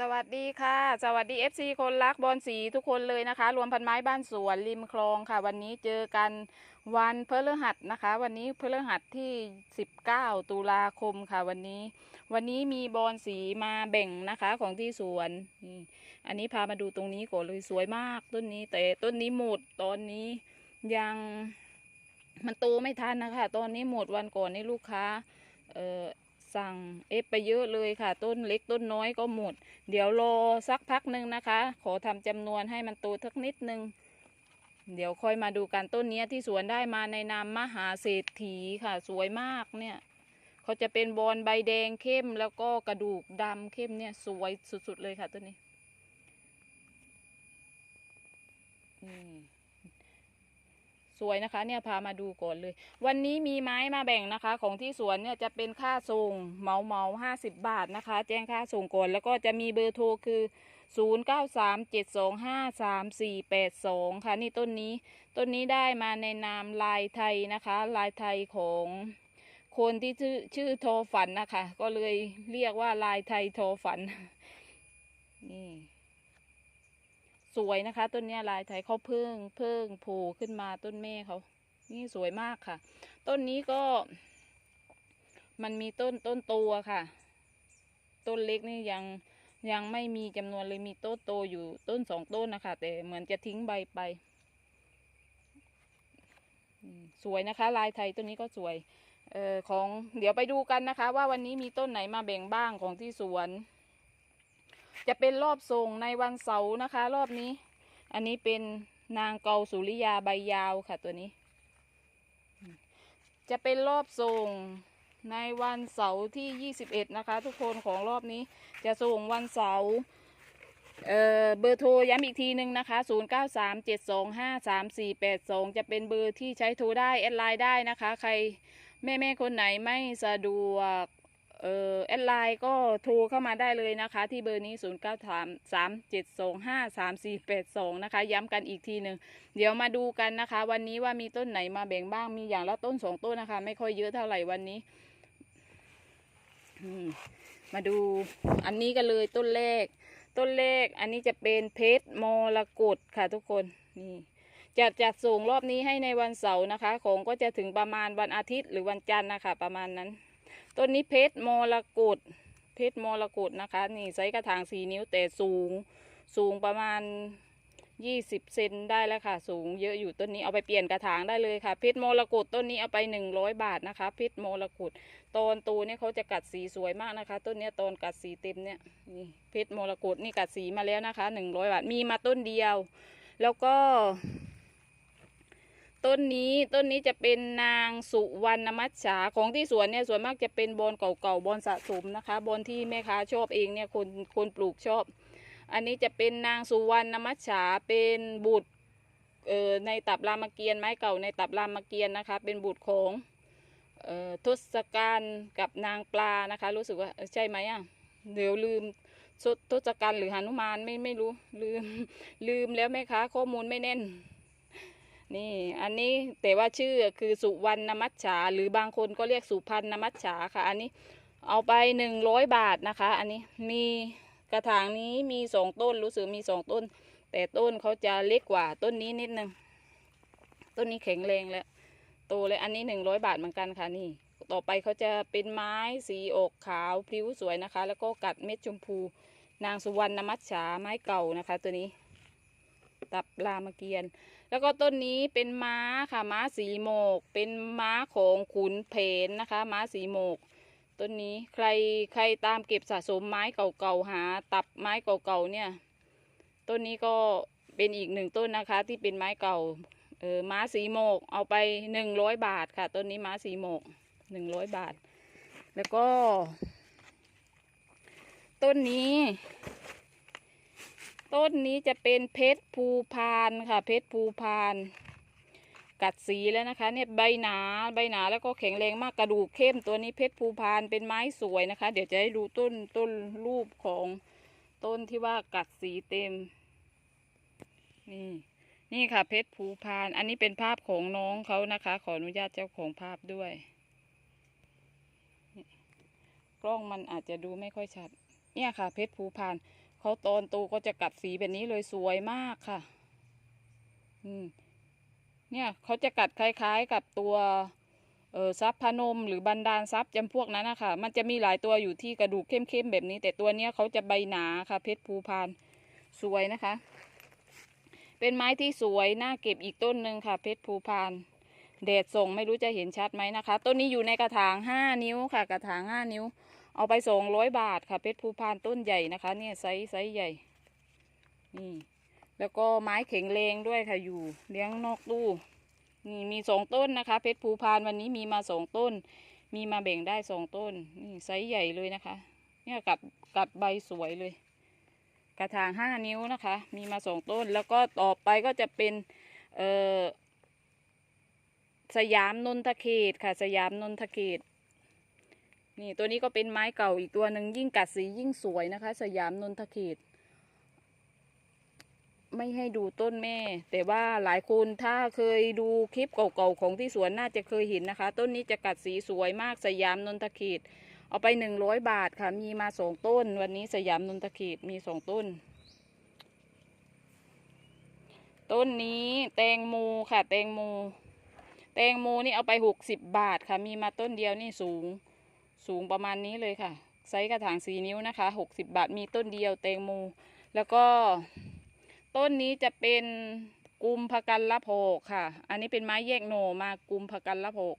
สวัสดีค่ะ สวัสดี FC คนรักบอลสีทุกคนเลยนะคะ รวมพันไม้บ้านสวนริมคลองค่ะ วันนี้เจอกันวันพฤหัสนะคะ วันนี้พฤหัสที่ 19 ตุลาคมค่ะ วันนี้ วันนี้มีบอลสีมาแบ่งนะคะของที่สวนนี่อันนี้พามาดูตรงนี้ก่อนเลยสวยมากต้นนี้ แต่ต้นนี้หมดตอนนี้ยังมันโตไม่ทันนะคะ ตอนนี้หมดวันก่อนนี่ลูกค้าเอ่อ สั่งเอฟไปเยอะเลยค่ะ ต้นเล็กต้นน้อยก็หมด เดี๋ยวรอสักพักหนึ่งนะคะ ขอทำจำนวนให้มันโตสักนิดนึง เดี๋ยวค่อยมาดูกันต้นนี้ที่สวนได้มาในนามมหาเศรษฐีค่ะ สวยมากเนี่ยเขาจะเป็นบอลใบแดงเข้มแล้วก็กระดูกดำเข้มเนี่ยสวยสุดๆเลยค่ะต้นนี้นี่ สวยนะคะ เนี่ยพามาดูก่อนเลย วันนี้มีไม้มาแบ่งนะคะ ของที่สวนเนี่ยจะเป็นค่าส่งเหมาเหมาห้าสิบบาทนะคะ แจ้งค่าส่งก่อนแล้วก็จะมีเบอร์โทรคือศูนย์เก้าสามเจ็ดสองห้าสามสี่แปดสองค่ะนี่ต้นนี้ต้นนี้ได้มาในนามลายไทยนะคะ ลายไทยของคนที่ชื่อชื่อโทฝันนะคะ ก็เลยเรียกว่าลายไทยโทฝันนี่ สวยนะคะ ต้นนี้ลายไทยเขาเพิ่งเพิ่งโผล่ขึ้นมาต้นแม่เขานี่สวยมากค่ะ ต้นนี้ก็ มันมีต้นต้นโตอะค่ะ ต้นเล็กนี่ยังยังไม่มีจำนวนเลยมีต้นโตอยู่ต้นสองต้นนะคะ แต่เหมือนจะทิ้งใบไป สวยนะคะ ลายไทยต้นนี้ก็สวยเอ่อของเดี๋ยวไปดูกันนะคะ ว่าวันนี้มีต้นไหนมาแบ่งบ้างของที่สวน จะเป็นรอบส่งในวันเสาร์นะคะ รอบนี้ อันนี้เป็นนางเกาสุริยาใบยาวค่ะตัวนี้ จะเป็นรอบส่งในวันเสาร์ที่ 21 นะคะ ทุกคนของรอบนี้จะส่งวันเสาร์เอ่อเบอร์โทรย้ำอีกทีหนึ่งนะคะ 0937253482 จะเป็นเบอร์ที่ใช้โทรได้ แอดไลน์ได้นะคะ ใครแม่ๆคนไหนไม่สะดวก เอ่อแอดไลน์ก็โทรเข้ามาได้เลยนะคะ ที่เบอร์นี้ 0937253482 นะคะ ย้ำกันอีกทีหนึ่งเดี๋ยวมาดูกันนะคะ วันนี้ว่ามีต้นไหนมาแบ่งบ้างมีอย่างละต้นสองต้นนะคะ ไม่ค่อยเยอะเท่าไหร่วันนี้มมาดูอันนี้กันเลยต้นแรก ต้นแรกอันนี้จะเป็นเพชรมรกตค่ะทุกคนนี่จะจัดส่งรอบนี้ให้ในวันเสาร์นะคะ ของก็จะถึงประมาณวันอาทิตย์หรือวันจันทร์นะคะ ประมาณนั้น ต้นนี้เพชรมรกตเพชรมรกตนะคะ นี่ไซส์กระถางสี่นิ้วแต่สูง สูงประมาณยี่สิบเซนได้แล้วค่ะ สูงเยอะอยู่ต้นนี้เอาไปเปลี่ยนกระถางได้เลยค่ะ เพชรมรกตต้นนี้เอาไปหนึ่งร้อยบาทนะคะ เพชรมรกตตอนตูเนี่ยเขาจะกัดสีสวยมากนะคะ ต้นนี้ตอนกัดสีเต็มเนี่ยนี่เพชรมรกตนี่กัดสีมาแล้วนะคะหนึ่งร้อยบาทมีมาต้นเดียว แล้วก็ ต้นนี้ต้นนี้จะเป็นนางสุวรรณมัจฉาของที่สวนเนี่ยส่วนมากจะเป็นบอนเก่าๆบอนสะสมนะคะบอนที่แม่ค้าชอบเองเนี่ยคนคนปลูกชอบ อันนี้จะเป็นนางสุวรรณมัจฉาเป็นบุตรเอ่อในตับรามเกียรติ์ไม้เก่าในตับรามเกียรตินะคะ เป็นบุตรของเอ่อทศกัณฐ์กับนางปลานะคะ รู้สึกว่าใช่ไหมอะเดี๋ยวลืมทศทศกัณฐ์หรือหนุมานไม่ไม่รู้ลืมลืมแล้วแม่ค้าข้อมูลไม่แน่น นี่อันนี้แต่ว่าชื่อคือสุวรรณมัจฉาหรือบางคนก็เรียกสุพรรณมัจฉาค่ะ อันนี้เอาไปหนึ่งร้อยบาทนะคะ อันนี้มีกระถางนี้มีสองต้นรู้สึกมีสองต้น แต่ต้นเขาจะเล็กกว่าต้นนี้นิดนึงต้นนี้แข็งแรงแล้วโตเลยอันนี้หนึ่งร้อยบาทเหมือนกันค่ะนี่ ต่อไปเขาจะเป็นไม้สีอกขาวพลิ้วสวยนะคะ แล้วก็กัดเม็ดชมพู นางสุวรรณมัจฉาไม้เก่านะคะ ตัวนี้ ตับรามเกียรติ แล้วก็ต้นนี้เป็นม้าค่ะม้าสีโมก เป็นม้าของขุนเพนนะคะม้าสีโมก ต้นนี้ใครใครตามเก็บสะสมไม้เก่าๆหา ตับไม้เก่าๆเนี่ย ต้นนี้ก็เป็นอีกหนึ่งต้นนะคะ ที่เป็นไม้เก่าเออม้าสีโมกเอาไปหนึ่งร้อยบาทค่ะต้นนี้ม้าสีโมกหนึ่งร้อยบาท แล้วก็ ต้นนี้ ต้นนี้จะเป็นเพชรภูพานค่ะ เพชรภูพาน กัดสีแล้วนะคะ เนี่ยใบหนาใบหนาแล้วก็แข็งแรงมากกระดูกเข้มตัวนี้เพชรภูพานเป็นไม้สวยนะคะ เดี๋ยวจะให้ดูต้นต้นรูปของต้นที่ว่ากัดสีเต็ม นี่นี่ค่ะ เพชรภูพาน อันนี้เป็นภาพของน้องเขานะคะ ขออนุญาตเจ้าของภาพด้วย กล้องมันอาจจะดูไม่ค่อยชัด เนี่ยค่ะ เพชรภูพาน เขาตอนโตก็จะกัดสีแบบนี้เลยสวยมากค่ะ อืม เนี่ยเขาจะกัดคล้าย ๆ กับตัวเออซับพนมหรือบันดาลซับจำพวกนั้นนะคะมันจะมีหลายตัวอยู่ที่กระดูกเข้มๆแบบนี้ แต่ตัวเนี้ยเขาจะใบหนาค่ะ เพชรภูพานสวยนะคะ เป็นไม้ที่สวยน่าเก็บอีกต้นหนึ่งค่ะ เพชรภูพานแดดส่งไม่รู้จะเห็นชัดไหมนะคะ ต้นนี้อยู่ในกระถางห้านิ้วค่ะ กระถางห้านิ้ว เอาไปสองร้อยบาทค่ะเพชรภูพานต้นใหญ่นะคะ เนี่ยไซส์ไซส์ใหญ่นี่แล้วก็ไม้แข็งแรงด้วยค่ะอยู่ เลี้ยงนอกตู้นี่มีสองต้นนะคะเพชรภูพานวันนี้มีมาสองต้น มีมาแบ่งได้สองต้นนี่ไซส์ใหญ่เลยนะคะ เนี่ยกัดกัดใบสวยเลย กระถางห้านิ้วนะคะ มีมาสองต้น แล้วก็ต่อไปก็จะเป็นเอ่อสยามนนทเขตค่ะ สยามนนทเขต นี่ตัวนี้ก็เป็นไม้เก่าอีกตัวหนึ่งยิ่งกัดสียิ่งสวยนะคะ สยามนนทเขตไม่ให้ดูต้นแม่ แต่ว่าหลายคนถ้าเคยดูคลิปเก่าๆของที่สวนน่าจะเคยเห็นนะคะ ต้นนี้จะกัดสีสวยมากสยามนนทเขตเอาไปหนึ่งร้อยบาทค่ะ มีมาสองต้น วันนี้สยามนนทเขตมีสองต้น ต้นนี้แตงโมค่ะ แตงโมแตงโมนี่เอาไปหกสิบบาทค่ะ มีมาต้นเดียวนี่สูง สูงประมาณนี้เลยค่ะ ไซส์กระถางสีนิ้วนะคะหกสิบบาทมีต้นเดียวแตงโมแล้วก็ต้นนี้จะเป็นกุมพกันละโพกค่ะ อันนี้เป็นไม้แยกโหนมากุมพกันละโพก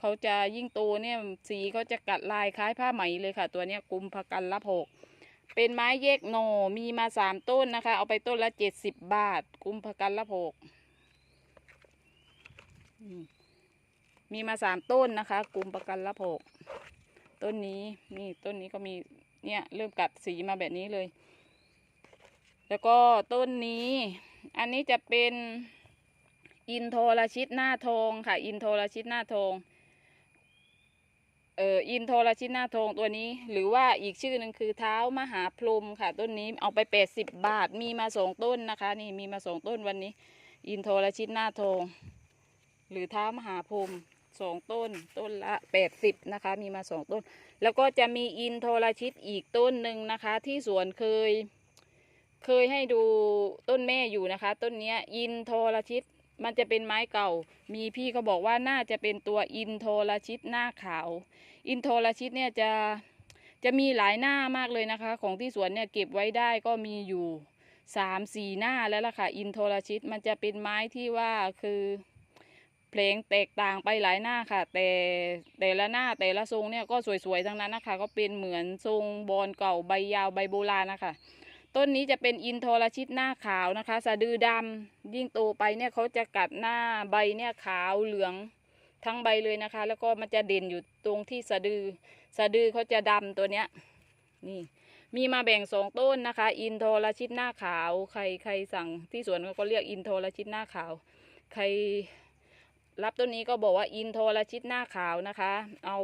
เขาจะยิ่งโตเนี่ยสีเขาจะกัดลายคล้ายผ้าไหมเลยค่ะ ตัวเนี้ยกุมพกันละโพกเป็นไม้แยกโหนมีมาสามต้นนะคะ เอาไปต้นละเจ็ดสิบบาท กุมพกันละโพกอืมมีมาสามต้นนะคะ กุมพกันละโพก ต้นนี้นี่ต้นนี้ก็มีเนี่ยเริ่มกัดสีมาแบบนี้เลย แล้วก็ต้นนี้ อันนี้จะเป็นอินโทรชิตหน้าทองค่ะ อินโทรชิตหน้าทองเอ่ออินโทรชิตหน้าทองตัวนี้ หรือว่าอีกชื่อหนึ่งคือเท้ามหาพรหมค่ะ ต้นนี้เอาไปแปดสิบบาทมีมาสองต้นนะคะ นี่มีมาสองต้นวันนี้ อินโทรชิตหน้าทองหรือเท้ามหาพรหม สองต้น ต้นละแปดสิบนะคะ มีมาสองต้น แล้วก็จะมีอินโทรชิตอีกต้นหนึ่งนะคะ ที่สวนเคย เคยให้ดูต้นแม่อยู่นะคะ ต้นเนี้ยอินโทรชิตมันจะเป็นไม้เก่า มีพี่เขาบอกว่าน่าจะเป็นตัวอินโทรชิตหน้าขาว อินโทรชิตเนี่ยจะจะมีหลายหน้ามากเลยนะคะ ของที่สวนเนี่ยเก็บไว้ได้ก็มีอยู่สามสี่หน้าแล้วล่ะค่ะ อินโทรชิตมันจะเป็นไม้ที่ว่าคือ เพลงแตกต่างไปหลายหน้าค่ะ แต่แต่ละหน้าแต่ละทรงเนี่ยก็สวยๆทั้งนั้นนะคะ ก็เป็นเหมือนทรงบอลเก่าใบยาวใบโบราณนะคะต้นนี้จะเป็นอินโทรชิตหน้าขาวนะคะ สะดือดำยิ่งโตไปเนี่ยเขาจะกัดหน้าใบเนี่ยขาวเหลืองทั้งใบเลยนะคะ แล้วก็มันจะเด่นอยู่ตรงที่สะดือ สะดือเขาจะดำตัวเนี้ยนี่มีมาแบ่งสองต้นนะคะ อินโทรชิตหน้าขาว ใครใครสั่งที่สวนเขาก็เรียกอินโทรชิตหน้าขาว ใคร รับต้นนี้ก็บอกว่าอินโทรชิตหน้าขาวนะคะ เอา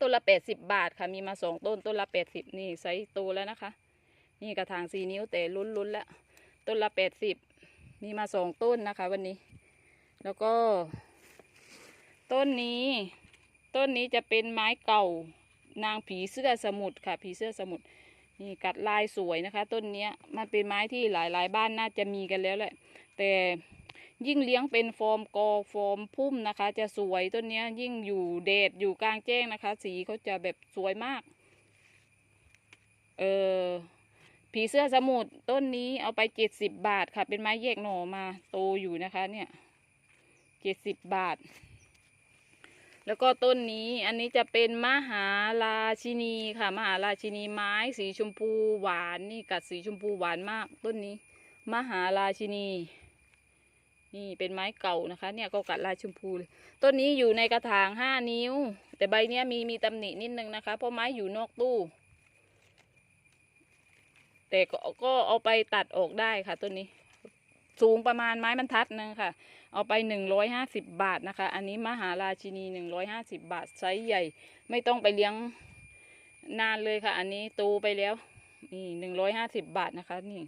ต้นละแปดสิบบาทค่ะ มีมาสองต้นต้นละแปดสิบนี่ไซส์โตแล้วนะคะ นี่กระถางสี่นิ้วแต่ลุ้นลุ้นแล้วต้นละแปดสิบมีมาสองต้นนะคะ วันนี้ แล้วก็ ต้นนี้ ต้นนี้จะเป็นไม้เก่านางผีเสื้อสมุทรค่ะ ผีเสื้อสมุทรนี่กัดลายสวยนะคะ ต้นเนี้ยมันเป็นไม้ที่หลายๆ บ้านน่าจะมีกันแล้วแหละ แต่ ยิ่งเลี้ยงเป็นฟอร์มกอฟอร์มพุ่มนะคะ จะสวยต้นนี้ยิ่งอยู่แดดอยู่กลางแจ้งนะคะ สีเขาจะแบบสวยมาก เออผีเสื้อสมุทต้นนี้เอาไปเจ็ดสิบบาทค่ะ เป็นไม้แยกหน่อมาโตอยู่นะคะ เนี่ยเจ็ดสิบบาท แล้วก็ต้นนี้อันนี้จะเป็นมหาราชินีค่ะ มหาราชินีไม้สีชมพูหวานนี่กัดสีชมพูหวานมาก ต้นนี้ มหาราชินี นี่เป็นไม้เก่านะคะ เนี่ยก็กัดลายชมพูเลยต้นนี้อยู่ในกระถางห้านิ้ว แต่ใบเนี้ยมีมีตำหนินิดนึงนะคะ เพราะไม้อยู่นอกตู้ แต่ก็ก็เอาไปตัดออกได้ค่ะต้นนี้ สูงประมาณไม้บรรทัดนึงค่ะ เอาไปหนึ่งร้อยห้าสิบบาทนะคะ อันนี้มหาราชินีหนึ่งร้อยห้าสิบบาทไซส์ใหญ่ ไม่ต้องไปเลี้ยงนานเลยค่ะ อันนี้โตไปแล้วนี่หนึ่งร้อยห้าสิบบาทนะคะ นี่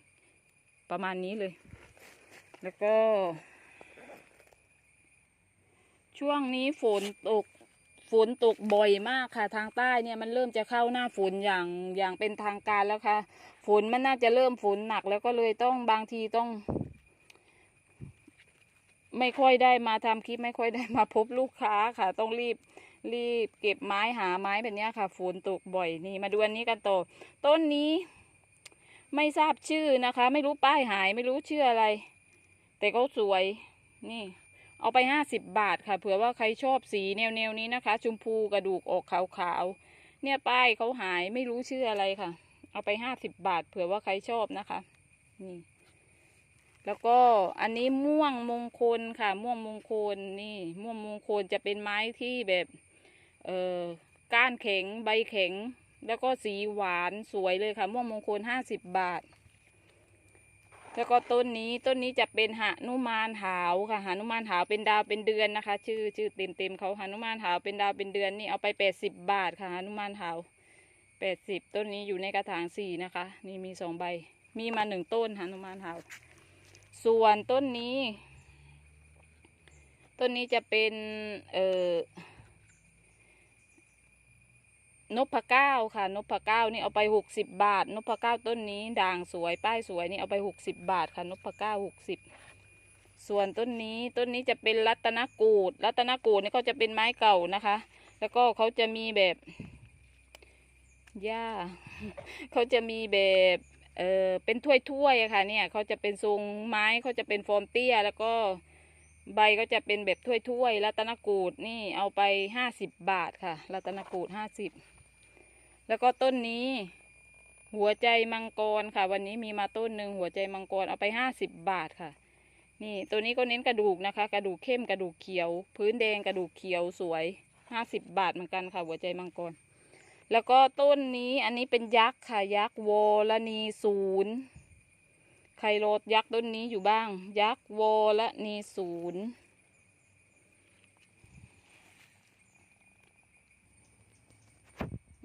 ประมาณนี้เลย แล้วก็ ช่วงนี้ฝนตกฝนตกบ่อยมากค่ะ ทางใต้เนี่ยมันเริ่มจะเข้าหน้าฝนอย่างอย่างเป็นทางการแล้วค่ะ ฝนมันน่าจะเริ่มฝนหนักแล้วก็เลยต้องบางทีต้อง ไม่ค่อยได้มาทำคลิปไม่ค่อยได้มาพบลูกค้าค่ะ ต้องรีบรีบเก็บไม้หาไม้แบบนี้ค่ะ ฝนตกบ่อยนี่มาดูอันนี้กันต่อต้นนี้ ไม่ทราบชื่อนะคะ ไม่รู้ป้ายหายไม่รู้ชื่ออะไร แต่ก็สวยนี่ เอาไปห้าสิบบาทค่ะเผื่อว่าใครชอบสีแนวแนวนี้นะคะ ชมพูกระดูกออกขาวๆเนี่ยป้ายเขาหายไม่รู้ชื่ออะไรค่ะ เอาไปห้าสิบบาท เผื่อว่าใครชอบนะคะนี่แล้วก็อันนี้ม่วงมงคลค่ะ ม่วงมงคลนี่ ม่วงมงคลจะเป็นไม้ที่แบบเอ่อก้านแข็งใบแข็ง แล้วก็สีหวานสวยเลยค่ะ ม่วงมงคลห้าสิบบาท แล้วก็ต้นนี้ต้นนี้จะเป็นหานุมานหาวค่ะหานุมานหาวเป็นดาวเป็นเดือนนะคะ ชื่อชื่อเต็มเต็มเขาหานุมานหาวเป็นดาวเป็นเดือนนี่เอาไปแปดสิบบาทค่ะหานุมานหาวแปดสิบต้นนี้อยู่ในกระถางสี่นะคะ นี่มีสองใบ มีมาหนึ่งต้นหานุมานหาวส่วนต้นนี้ ต้นนี้จะเป็นเอ่อ นพเก้าค่ะนพเก้านี่เอาไปหกสิบบาทนพเก้าต้นนี้ด่างสวยป้ายสวยนี่เอาไปหกสิบบาทค่ะนพเก้าหกสิบส่วนต้นนี้ต้นนี้จะเป็นรัตนกูดรัตนกูดนี่ก็จะเป็นไม้เก่านะคะ แล้วก็เขาจะมีแบบหญ้าเขาจะมีแบบเออเป็นถ้วยๆอะค่ะเนี่ยเขาจะเป็นทรงไม้เขาจะเป็นฟอร์มเตี้ย แล้วก็ใบก็จะเป็นแบบถ้วยๆรัตนกูดนี่เอาไปห้าสิบบาทค่ะรัตนกูดห้าสิบ แล้วก็ต้นนี้ หัวใจมังกรค่ะ วันนี้มีมาต้นหนึ่งหัวใจมังกรเอาไปห้าสิบบาทค่ะ นี่ตัวนี้ก็เน้นกระดูกนะคะ กระดูกเข้มกระดูกเขียว พื้นแดงกระดูกเขียวสวยห้าสิบบาทเหมือนกันค่ะ หัวใจมังกร แล้วก็ต้นนี้อันนี้เป็นยักษ์ค่ะ ยักษ์วอลนีศูนย์ใครโรดยักษ์ต้นนี้อยู่บ้าง ยักษ์วอลนีศูนย์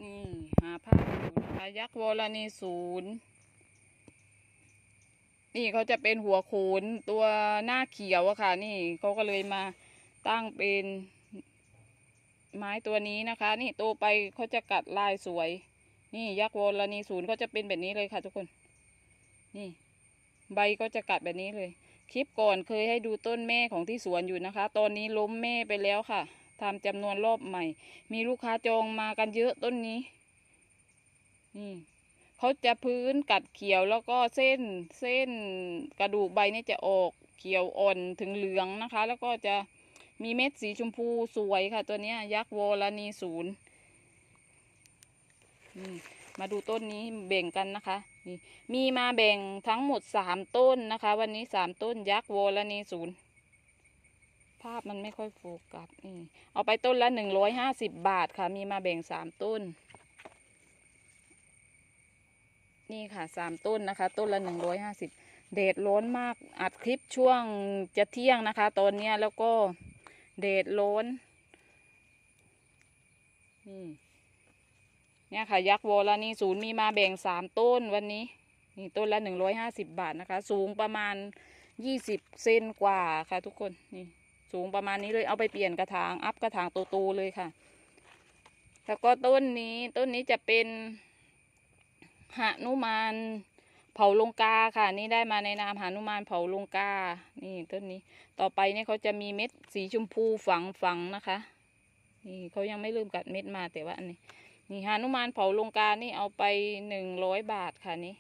นี่ หาภาพอยู่นะคะยักษ์วรณีศูนย์นี่เขาจะเป็นหัวโขนตัวหน้าเขียวอะค่ะ นี่เขาก็เลยมาตั้งเป็นไม้ตัวนี้นะคะ นี่โตไปเขาจะกัดลายสวย นี่ยักษ์วรณีศูนย์ก็จะเป็นแบบนี้เลยค่ะ ทุกคน นี่ ใบก็จะกัดแบบนี้เลย คลิปก่อนเคยให้ดูต้นแม่ของที่สวนอยู่นะคะ ตอนนี้ล้มแม่ไปแล้วค่ะทำจำนวนรอบใหม่ มีลูกค้าจองมากันเยอะต้นนี้ นี่เขาจะพื้นกัดเขียวแล้วก็เส้นเส้นกระดูกใบนี่จะออกเขียวอ่อนถึงเหลืองนะคะ แล้วก็จะมีเม็ดสีชมพูสวยค่ะ ตัวนี้ยักษ์วอลานีศูนย์มมาดูต้นนี้แบ่งกันนะคะนี่มีมาแบ่งทั้งหมดสามต้นนะคะ วันนี้สามต้นยักษ์วอลานีศูนย์ภาพมันไม่ค่อยโฟกัสนี่เอาไปต้นละหนึ่งร้อยห้าสิบบาทค่ะ มีมาแบ่งสามต้น นี่ค่ะสามต้นนะคะ ต้นละหนึ่งร้อยห้าสิบแดดร้อนมากอัดคลิปช่วงจะเที่ยงนะคะ ตอนนี้แล้วก็แดดร้อนนี่เนี่ยค่ะ ยักษ์วอลนี่ศูนย์มีมาแบ่งสามต้นวันนี้ นี่ต้นละหนึ่งร้อยห้าสิบบาทนะคะ สูงประมาณยี่สิบเซนกว่าค่ะ ทุกคนนี่สูงประมาณนี้เลยเอาไปเปลี่ยนกระถางอัพกระถางโตๆเลยค่ะ แล้วก็ต้นนี้ต้นนี้จะเป็น หานุมานเผาลงกาค่ะ นี่ได้มาในนามหานุมานเผาลงกา นี่ต้นนี้ ต่อไปเนี่ยเขาจะมีเม็ดสีชมพูฝังฝังนะคะ นี่เขายังไม่ลืมกัดเม็ดมาแต่ว่าอันนี้ นี่หนุมานเผาลงกา นี่เอาไปหนึ่งร้อยบาทค่ะนี่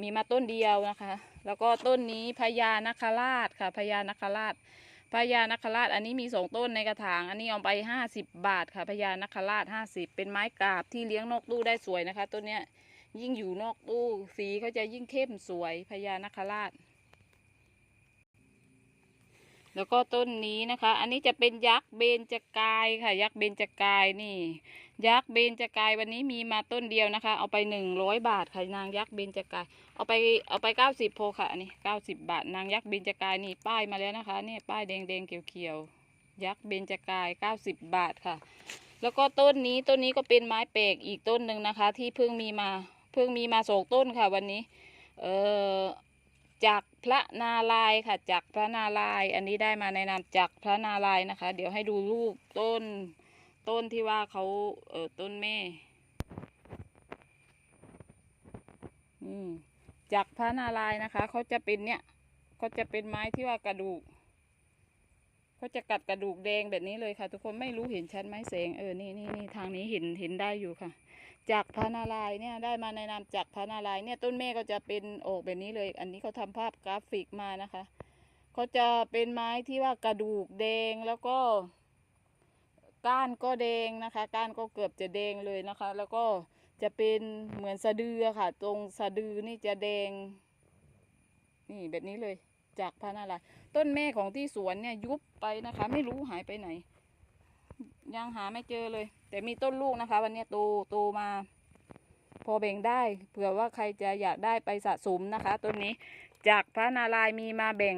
มีมาต้นเดียวนะคะ แล้วก็ต้นนี้พญานาคราชค่ะพญานาคราช พญานาคราชอันนี้มีสองต้นในกระถาง อันนี้เอาไปห้าสิบบาทค่ะพญานาคราชห้าสิบเป็นไม้กราบที่เลี้ยงนอกตู้ได้สวยนะคะต้นเนี้ยยิ่งอยู่นอกตู้สีเขาจะยิ่งเข้มสวยพญานาคราช แล้วก็ต้นนี้นะคะ อันนี้จะเป็นยักษ์เบญจกายค่ะ ยักษ์เบญจกายนี่ ยักษ์เบญจกายวันนี้มีมาต้นเดียวนะคะ เอาไปหนึ่งร้อยบาทค่ะนางยักษ์เบญจกาย เอาไปเอาไปเก้าสิบโพค่ะอันนี้เก้าสิบบาท นางยักษ์เบญจกายนี่ป้ายมาแล้วนะคะนี่ป้ายแดงแดงๆเขียวเขียวๆยักษ์เบญจกายเก้าสิบบาทค่ะ แล้วก็ต้นนี้ต้นนี้ก็เป็นไม้แปลกอีกต้นหนึ่งนะคะ ที่เพิ่งมีมาเพิ่งมีมาสองต้นค่ะวันนี้ เออจากพระนารายค่ะจากพระนาราย อันนี้ได้มาในนามจากพระนารายนะคะ เดี๋ยวให้ดูรูปต้น ต้นที่ว่าเขาเออต้นแม่อืมจากพระนารายนะคะเขาจะเป็นเนี่ยเขาจะเป็นไม้ที่ว่ากระดูกเขาจะกัดกระดูกแดงแบบนี้เลยค่ะ ทุกคนไม่รู้เห็นชัดไหมแสงเออนี่นี่นี่ทางนี้เห็นเห็นได้อยู่ค่ะ จากพระนารายเนี่ยได้มาในนามจากพระนารายเนี่ยต้นแม่ก็จะเป็นออกแบบนี้เลย อันนี้เขาทำภาพกราฟิกมานะคะเขาจะเป็นไม้ที่ว่ากระดูกแดงแล้วก็ ก้านก็แดงนะคะ ก้านก็เกือบจะแดงเลยนะคะ แล้วก็จะเป็นเหมือนสะดือค่ะ ตรงสะดือนี่จะแดง นี่แบบนี้เลยจากพระนารายณ์ต้นแม่ของที่สวนเนี่ยยุบไปนะคะ ไม่รู้หายไปไหน ยังหาไม่เจอเลย แต่มีต้นลูกนะคะ วันนี้โตโตมา พอแบ่งได้เผื่อว่าใครจะอยากได้ไปสะสมนะคะต้นนี้จากพระนารายณ์มีมาแบ่ง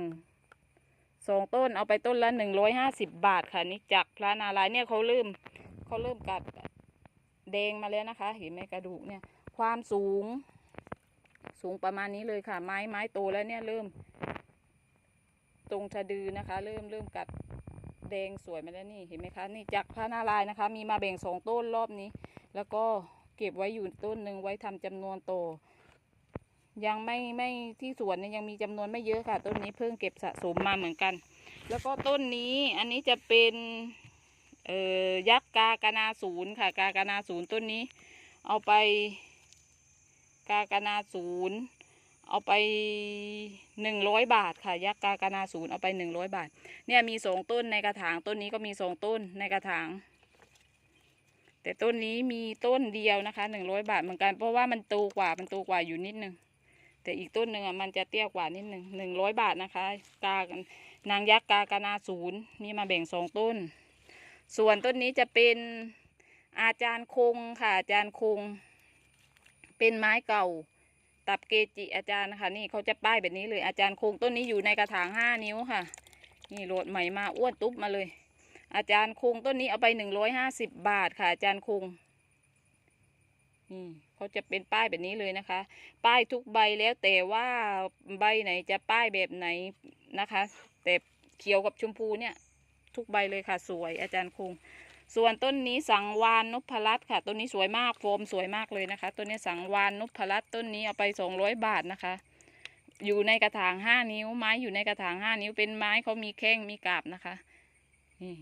สองต้นเอาไปต้นละหนึ่งร้อยห้าสิบบาทค่ะ นี่จากพระนารายณ์เนี่ยเขาเริ่มเขาเริ่มกัดแดงมาแล้วนะคะ เห็นไหมกระดูกเนี่ย ความสูง สูงประมาณนี้เลยค่ะ ไม้ไม้โตแล้วเนี่ยเริ่ม ตรงสะดือนะคะ เริ่มเริ่มกัดแดงสวยมาแล้วนี่เห็นไหมคะ นี่จากพระนารายณ์นะคะ มีมาแบ่งสองต้นรอบนี้ แล้วก็เก็บไว้อยู่ต้นหนึ่งไว้ทำจำนวนโต ยังไม่ไม่ที่สวนเนี่ยยังมีจำนวนไม่เยอะค่ะ ต้นนี้เพิ่งเก็บสะสมมาเหมือนกัน แล้วก็ต้นนี้อันนี้จะเป็นเอ่อยักษ์กากนาศูนย์ค่ะ กากนาศูนย์ต้นนี้ เอาไป กากนาศูนย์เอาไปหนึ่งร้อยบาทค่ะ ยักษ์กากนาศูนย์เอาไปหนึ่งร้อยบาท เนี่ยมีสองต้นในกระถางต้นนี้ก็มีสองต้นในกระถาง แต่ต้นนี้มีต้นเดียวนะคะหนึ่งร้อยบาทเหมือนกันเพราะว่ามันโตกว่ามันโตกว่าอยู่นิดนึง แต่อีกต้นหนึ่งอะมันจะเตี้ยกว่านิดหนึ่งหนึ่งร้อยบาทนะคะ กานางยักษ์กากนาศูนย์มีมาแบ่งสองต้น ส่วนต้นนี้จะเป็นอาจารย์คงค่ะอาจารย์คง เป็นไม้เก่า ตับเกจิอาจารย์นะคะนี่เขาจะป้ายแบบนี้เลยอาจารย์คงต้นนี้อยู่ในกระถางห้านิ้วค่ะ นี่โหลดใหม่มาอ้วนตุ๊บมาเลย อาจารย์คงต้นนี้เอาไปหนึ่งร้อยห้าสิบบาทค่ะอาจารย์คง เขาจะเป็นป้ายแบบนี้เลยนะคะ ป้ายทุกใบแล้วแต่ว่าใบไหนจะป้ายแบบไหนนะคะ แต่เขียวกับชมพูเนี่ย ทุกใบเลยค่ะ สวยอาจารย์คง ส่วนต้นนี้สังวานนพรัตน์ค่ะ ต้นนี้สวยมากโฟมสวยมากเลยนะคะ ต้นนี้สังวานนพรัตน์ต้นนี้เอาไปสองร้อยบาทนะคะ อยู่ในกระถางห้านิ้ว ไม้อยู่ในกระถางห้านิ้วเป็นไม้เขามีแข้งมีกาบนะคะนี่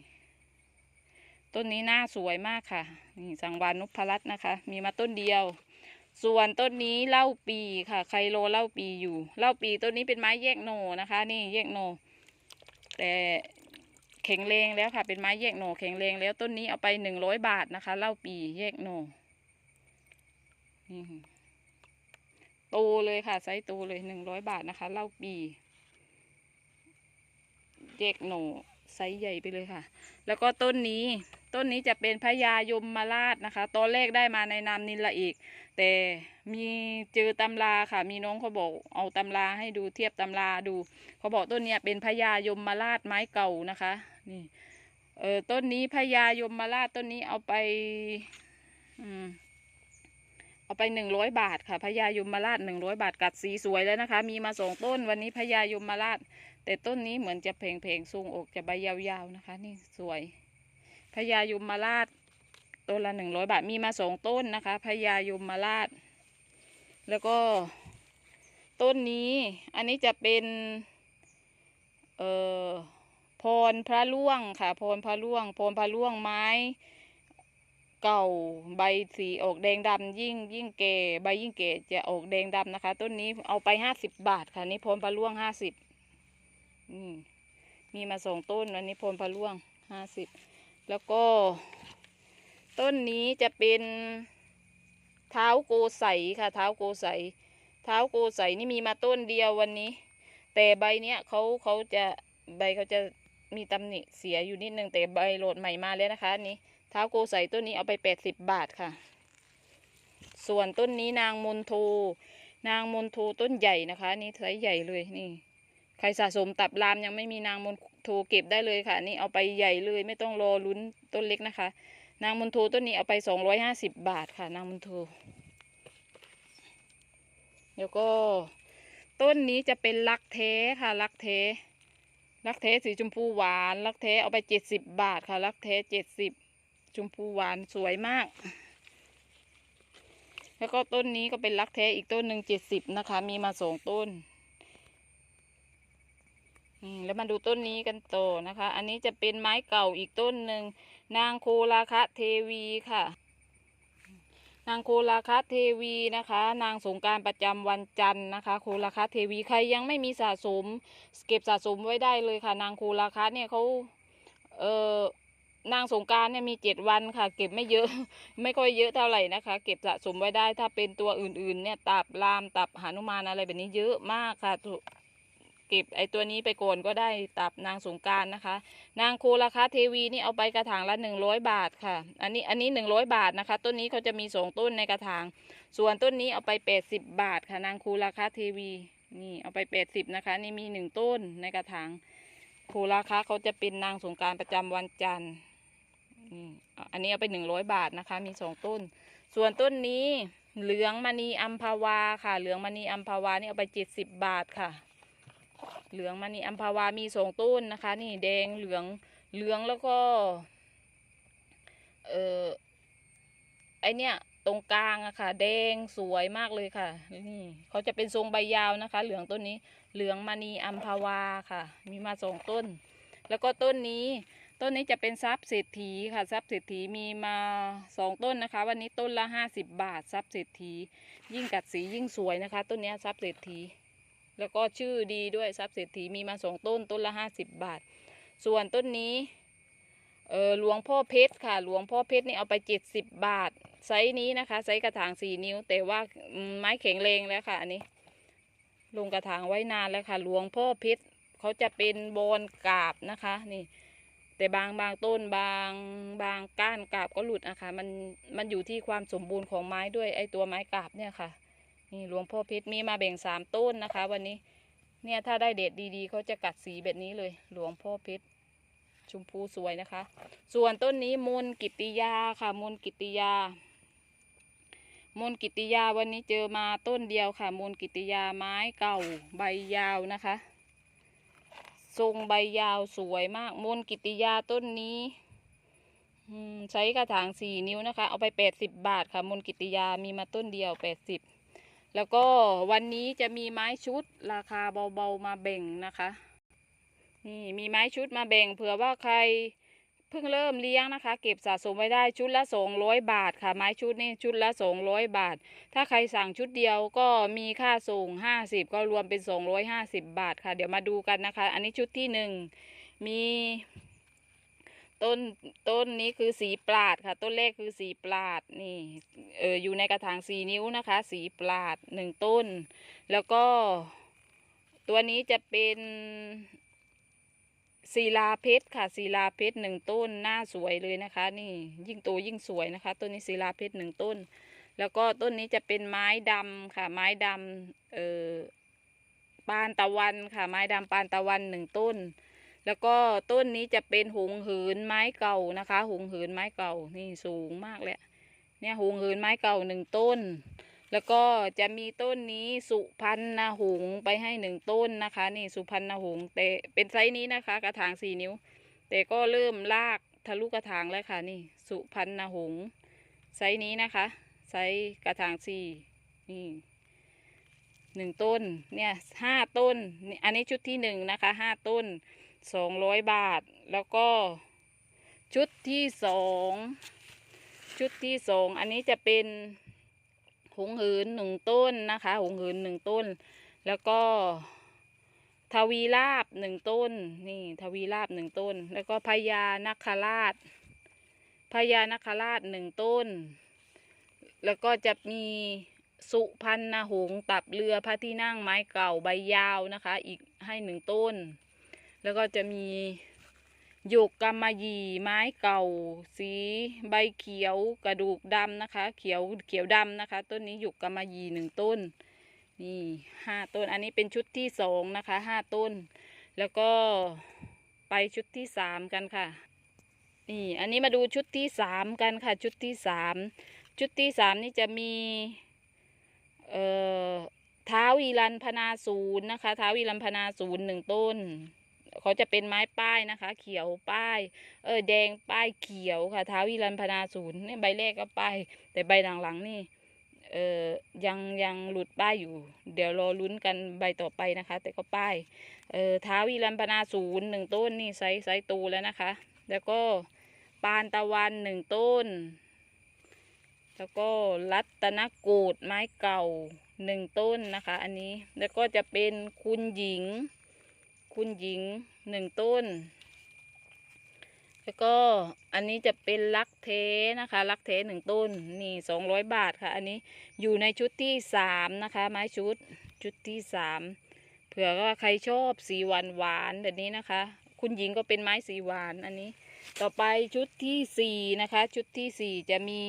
ต้นนี้หน้าสวยมากค่ะ นี่สังวานนพรัตน์นะคะ มีมาต้นเดียว ส่วนต้นนี้เล่าปีค่ะใคโลเล่าปีอยู่ เล่าปีต้นนี้เป็นไม้แยกโหนนะคะ นี่แยกโหนแต่แข็งแรงแล้วค่ะ เป็นไม้แยกโหนแข็งแรงแล้วต้นนี้เอาไปหนึ่งร้อยบาทนะคะ เล่าปีแยกโหนนี่โตเลยค่ะไซส์โตเลยหนึ่งร้อยบาทนะคะ เล่าปีแยกโหน ไซส์ใหญ่ไปเลยค่ะ แล้วก็ต้นนี้ต้นนี้จะเป็นพญายมมาราชนะคะ ตอนแรกได้มาในนามนิลละเอกแต่มีเจอตำราค่ะ มีน้องเขาบอกเอาตำราให้ดูเทียบตำราดูเขาบอกต้นเนี้ยเป็นพญายมมาราชไม้เก่านะคะนี่เออต้นนี้พญายมมาราชต้นนี้เอาไปอืมเอาไปหนึ่งร้อยบาทค่ะพญายมราชหนึ่งร้อยบาทกัดสีสวยแล้วนะคะ มีมาสองต้นวันนี้พญายมราช แต่ต้นนี้เหมือนจะเพงเพงๆสูงอกจะใบยาวๆนะคะ นี่สวยพญายมราชต้นละหนึ่งร้อยบาทมีมาสองต้นนะคะพญายมราช แล้วก็ต้นนี้อันนี้จะเป็นเอ่อพรพระล่วงค่ะ พรพระล่วง พรพระล่วงไม้เก่าใบสีออกแดงดำยิ่งยิ่งแก่ใบยิ่งแก่จะออกแดงดำนะคะ ต้นนี้เอาไปห้าสิบบาทค่ะนี่พรพระล่วงห้าสิบ อืมมีมาสองต้นอันนี้พรพระล่วงห้าสิบแล้วก็ ต้นนี้จะเป็นเท้าโกใสค่ะ เท้าโกใสเท้าโกใสนี่มีมาต้นเดียววันนี้ แต่ใบเนี้ยเขาเขาจะใบเขาจะมีตำหนิเสียอยู่นิดนึงแต่ใบโหลดใหม่มาแล้วนะคะนนี้เท้าโกใสต้นนี้เอาไปแปดสิบบาทค่ะ ส่วนต้นนี้นางมนโทนางมนโทต้นใหญ่นะคะ นี่ไซส์ใหญ่เลยนี่ ใครสะสมตับรามยังไม่มีนางมนโทเก็บได้เลยค่ะ นี่เอาไปใหญ่เลยไม่ต้องรอลุ้นต้นเล็กนะคะ นางมนโทต้นนี้เอาไปสองร้อยห้าสิบบาทค่ะ นางมนโทแล้วก็ต้นนี้จะเป็นลักแท้ค่ะลักแท้ลักแท้สีชมพูหวานลักแท้เอาไปเจ็ดสิบบาทค่ะลักแท้เจ็ดสิบชมพูหวานสวยมาก แล้วก็ต้นนี้ก็เป็นลักแท้อีกต้นหนึ่งเจ็ดสิบนะคะ มีมาสองต้น อืมแล้วมาดูต้นนี้กันต่อนะคะ อันนี้จะเป็นไม้เก่าอีกต้นหนึ่งนางโคลาคะเทวีค่ะ นางโคลาคะเทวีนะคะ นางสงการประจำวันจันทร์นะคะ โคลาคะเทวีใครยังไม่มีสะสม เก็บสะสมไว้ได้เลยค่ะ นางโคลาคะเนี่ยเขาเออนางสงการเนี่ยมีเจ็ดวันค่ะ เก็บไม่เยอะ ไม่ค่อยเยอะเท่าไหร่นะคะ เก็บสะสมไว้ได้ถ้าเป็นตัวอื่นๆ เนี่ยตับลามตับหนุมานอะไรแบบนี้เยอะมากค่ะถูก เก็บไอตัวนี้ไปก่อนก็ได้ตับนางสงการนะคะ นางโคราคาเทวีนี่เอาไปกระถางละหนึ่งร้อยบาทค่ะ อันนี้อันนี้หนึ่งร้อยบาทนะคะ ต้นนี้เขาจะมีสองต้นในกระถาง ส่วนต้นนี้เอาไปแปดสิบบาทค่ะ นางโคราคาเทวีนี่เอาไปแปดสิบนะคะ นี่มีหนึ่งต้นในกระถางโคราคาเขาจะเป็นนางสงการประจำวันจันทร์อันนี้เอาไปหนึ่งร้อยบาทนะคะ มีสองต้น ส่วนต้นนี้เหลืองมณีอัมพาวาค่ะ เหลืองมณีอัมพาวานี่เอาไปเจ็ดสิบบาทค่ะ เหลืองมณีอัมพาวามีสองต้นนะคะ นี่แดงเหลืองเหลืองแล้วก็ เออไอเนี้ยตรงกลางอะค่ะ แดงสวยมากเลยค่ะ นี่เขาจะเป็นทรงใบยาวนะคะ เหลืองต้นนี้ เหลืองมณีอัมพาวาค่ะ มีมาสองต้น แล้วก็ต้นนี้ต้นนี้จะเป็นทรัพย์เศรษฐีค่ะทรัพย์เศรษฐีมีมาสองต้นนะคะ วันนี้ต้นละห้าสิบบาททรัพย์เศรษฐี ยิ่งกัดสียิ่งสวยนะคะ ต้นนี้ทรัพย์เศรษฐี แล้วก็ชื่อดีด้วยทรัพย์เศรษฐีมีมาสองต้นต้นละห้าสิบบาท ส่วนต้นนี้เออหลวงพ่อเพชรค่ะ หลวงพ่อเพชรนี่เอาไปเจ็ดสิบบาทไซส์นี้นะคะไซส์กระถางสี่นิ้ว แต่ว่าไม้แข็งแรงแล้วค่ะอันนี้ ลงกระถางไว้นานแล้วค่ะ หลวงพ่อเพชรเขาจะเป็นบอนกาบนะคะนี่ แต่บางบางต้นบางบางก้านกาบก็หลุดนะคะมันมันอยู่ที่ความสมบูรณ์ของไม้ด้วยไอตัวไม้กาบเนี่ยค่ะ นี่หลวงพ่อพชรมีมาแบ่งสามต้นนะคะ วันนี้ เนี่ยถ้าได้เด็ดดีๆเขาจะกัดสีแบบนี้เลย หลวงพ่อพชรชมพูสวยนะคะ ส่วนต้นนี้มูลกิติยาค่ะ มูลกิติยา มูลกิติยาวันนี้เจอมาต้นเดียวค่ะ มูลกิติยาไม้เก่าใบยาวนะคะ ทรงใบยาวสวยมาก มูลกิติยาต้นนี้ใช้กระถางสี่นิ้วนะคะ เอาไปแปดสิบบาทค่ะ มูลกิติยามีมาต้นเดียวแปดสิบ แล้วก็วันนี้จะมีไม้ชุดราคาเบาๆมาแบ่งนะคะ นี่มีไม้ชุดมาแบ่งเผื่อว่าใครเพิ่งเริ่มเลี้ยงนะคะ เก็บสะสมไว้ได้ชุดละสองร้อยบาทค่ะ ไม้ชุดนี่ชุดละสองร้อยบาท ถ้าใครสั่งชุดเดียวก็มีค่าส่งห้าสิบก็รวมเป็นสองร้อยห้าสิบบาทค่ะ เดี๋ยวมาดูกันนะคะ อันนี้ชุดที่หนึ่งมี ต้นต้นนี้คือสีปราดค่ะ ต้นแรกคือสีปราดนี่เอออยู่ในกระถางสีนิ้วนะคะ สีปราดหนึ่งต้น แล้วก็ ตัวนี้จะเป็นศิลาเพชรค่ะศิลาเพชรหนึ่งต้นหน้าสวยเลยนะคะ นี่ยิ่งโตยิ่งสวยนะคะ ต้นนี้ศิลาเพชรหนึ่งต้น แล้วก็ต้นนี้จะเป็นไม้ดำค่ะ ไม้ดำเออปานตะวันค่ะ ไม้ดำปานตะวันหนึ่งต้น แล้วก็ต้นนี้จะเป็นหงเหินไม้เก่านะคะหงเหินไม้เก่านี่สูงมากเลยเนี่ยหงเหินไม้เก่าหนึ่งต้น แล้วก็จะมีต้นนี้สุพรรณหงไปให้หนึ่งต้นนะคะ นี่สุพรรณหงแต่เป็นไซส์นี้นะคะ กระถางสี่นิ้ว แต่ก็เริ่มลากทะลุกระถางแล้วค่ะ นี่สุพรรณหงไซส์นี้นะคะไซส์กระถางสี่นี่หนึ่งต้นเนี่ยห้าต้น อันนี้ชุดที่หนึ่งนะคะห้าต้น สองร้อยบาท แล้วก็ชุดที่สองชุดที่สองอันนี้จะเป็นหงหืนหนึ่งต้นนะคะ หงหืนหนึ่งต้น แล้วก็ทวีลาบหนึ่งต้น นี่ทวีลาบหนึ่งต้น แล้วก็พญานาคราชพญานาคราชหนึ่งต้น แล้วก็จะมีสุพรรณหงส์ตับเรือพระที่นั่งไม้เก่าใบยาวนะคะ อีกให้หนึ่งต้น แล้วก็จะมีหยกกำมะหยี่ไม้เก่า สีใบเขียวกระดูกดำนะคะ เขียวเขียวดำนะคะ ต้นนี้หยกกำมะหยี่หนึ่งต้น นี่ห้าต้น อันนี้เป็นชุดที่สองนะคะห้าต้น แล้วก็ไปชุดที่สามกันค่ะ นี่อันนี้มาดูชุดที่สามกันค่ะ ชุดที่สามชุดที่สามนี่จะมี เอ่อเท้าวีรันพนาศูนย์นะคะท้าววีรันพนาศูนย์หนึ่งต้น เขาจะเป็นไม้ป้ายนะคะ เขียวป้าย เออแดงป้ายเขียวค่ะท้าววีรันพนาศูนย์นี่ใบแรกก็ป้าย แต่ใบหลังๆนี่เออยังยังหลุดป้ายอยู่ เดี๋ยวรอลุ้นกันใบต่อไปนะคะ แต่ก็ป้ายเออท้าววีรันพนาศูนย์หนึ่งต้นนี่ไซส์ไซส์ตูแล้วนะคะ แล้วก็ปานตะวันหนึ่งต้น แล้วก็รัตนโกดไม้เก่าหนึ่งต้นนะคะ อันนี้แล้วก็จะเป็นคุณหญิง คุณหญิงหนึ่งต้น แล้วก็อันนี้จะเป็นลักเทนะคะ ลักเทหนึ่งต้นนี่สองร้อยบาทค่ะ อันนี้อยู่ในชุดที่สามนะคะ ไม้ชุดชุดที่สามเผื่อว่าใครชอบสีหวานหวานแบบนี้นะคะ คุณหญิงก็เป็นไม้สีหวานอันนี้ ต่อไปชุดที่สี่นะคะ ชุดที่สี่จะมี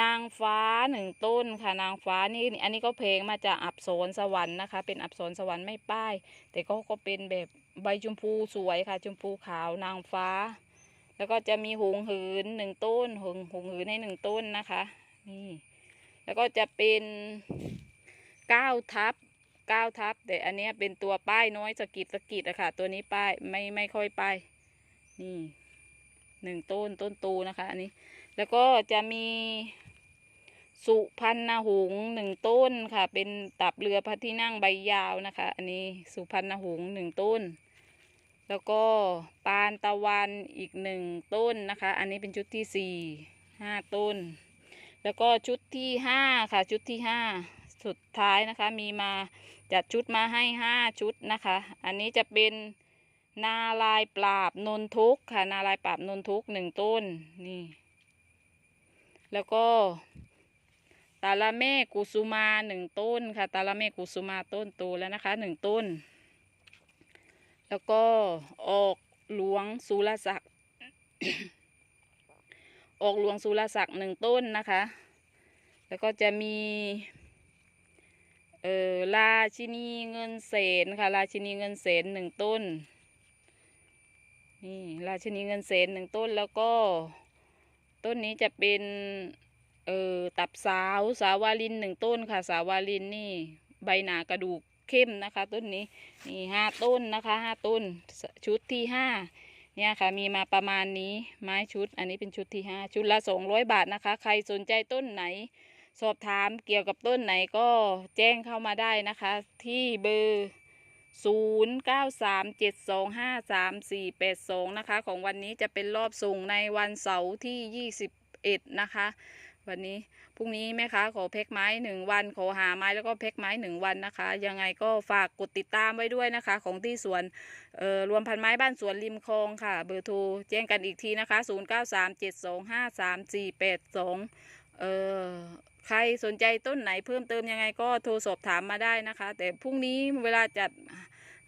นางฟ้าหนึ่งต้นค่ะนางฟ้านี่อันนี้ก็เพลงมาจากอับสรสวรรค์นะคะ เป็นอับสรสวรรค์ไม่ป้าย แต่ก็ก็เป็นแบบใบชมพูสวยค่ะ ชมพูขาวนางฟ้า แล้วก็จะมีหงหืนหนึ่งต้นหงหงหืนให้หนึ่งต้นนะคะ นี่แล้วก็จะเป็นเก้าทับเก้าทับแต่อันนี้เป็นตัวป้ายน้อยสะกิดสะกิดอะค่ะ ตัวนี้ป้ายไม่ไม่ค่อยป้ายนี่หนึ่งต้นต้นตูนะคะ อันนี้ แล้วก็จะมีสุพรรณหงส์หนึ่งต้นค่ะ เป็นตับเรือพระที่นั่งใบยาวนะคะ อันนี้สุพรรณหงส์หนึ่งต้น แล้วก็ปานตะวันอีกหนึ่งต้นนะคะ อันนี้เป็นชุดที่สี่ห้าต้น แล้วก็ชุดที่ห้าค่ะ ชุดที่ห้าสุดท้ายนะคะ มีมาจัดชุดมาให้ห้าชุดนะคะ อันนี้จะเป็นนาลายปราบนนทุกค่ะ นาลายปราบนนทุกหนึ่งต้นนี่ แล้วก็ตาละเมกุสุมาหนึ่งต้นค่ะ ตาละเมกุสุมาต้นโตแล้วนะคะหนึ่งต้น แล้วก็ออกหลวงสุรศักดิ์ออกหลวงสุรศักดิ์หนึ่งต้นนะคะ แล้วก็จะมีเออราชินีเงินเสนค่ะ ราชินีเงินเสนหนึ่งต้น นี่ราชินีเงินเสนหนึ่งต้นแล้วก็ ต้นนี้จะเป็นเอ่อตับสาวสาวาลินหนึ่งต้นค่ะ สาวาลินนี่ใบหนากระดูกเข้มนะคะ ต้นนี้นี่ห้าต้นนะคะห้าต้นชุดที่ห้าเนี่ยค่ะมีมาประมาณนี้ไม้ชุด อันนี้เป็นชุดที่ห้าชุดละสองร้อยบาทนะคะ ใครสนใจต้นไหน สอบถามเกี่ยวกับต้นไหนก็แจ้งเข้ามาได้นะคะ ที่เบอร์ ศูนย์เก้าสามเจ็ดสองห้าสามสี่แปดสองนะคะ ของวันนี้จะเป็นรอบส่งในวันเสาร์ที่ยี่สิบเอ็ดนะคะ วันนี้พรุ่งนี้แม่ค้าขอแพ็กไม้หนึ่งวันขอหาไม้แล้วก็แพ็กไม้หนึ่งวันนะคะ ยังไงก็ฝากกดติดตามไว้ด้วยนะคะ ของที่สวนเอ่อรวมพันไม้บ้านสวนริมคลองค่ะ เบอร์โทรแจ้งกันอีกทีนะคะศูนย์เก้าสามเจ็ดสองห้าสามสี่แปดสองเอ่อ ใครสนใจต้นไหนเพิ่มเติมยังไงก็โทรสอบถามมาได้นะคะ แต่พรุ่งนี้เวลาจัด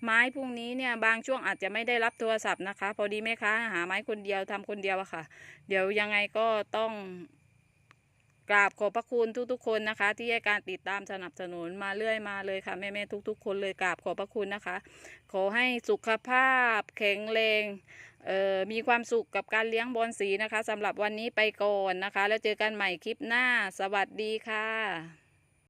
ไม้พรุ่งนี้เนี่ยบางช่วงอาจจะไม่ได้รับโทรศัพท์นะคะ พอดีแม่ค้าหาไม้คนเดียวทำคนเดียวอะค่ะ เดี๋ยวยังไงก็ต้องกราบขอบพระคุณทุกๆคนนะคะ ที่ให้การติดตามสนับสนุนมาเรื่อยมาเลยค่ะแม่ๆทุก ๆ คนเลยกราบขอบพระคุณนะคะ ขอให้สุขภาพแข็งแรง มีความสุขกับการเลี้ยงบอลสีนะคะสำหรับวันนี้ไปก่อนนะคะ แล้วเจอกันใหม่คลิปหน้า สวัสดีค่ะ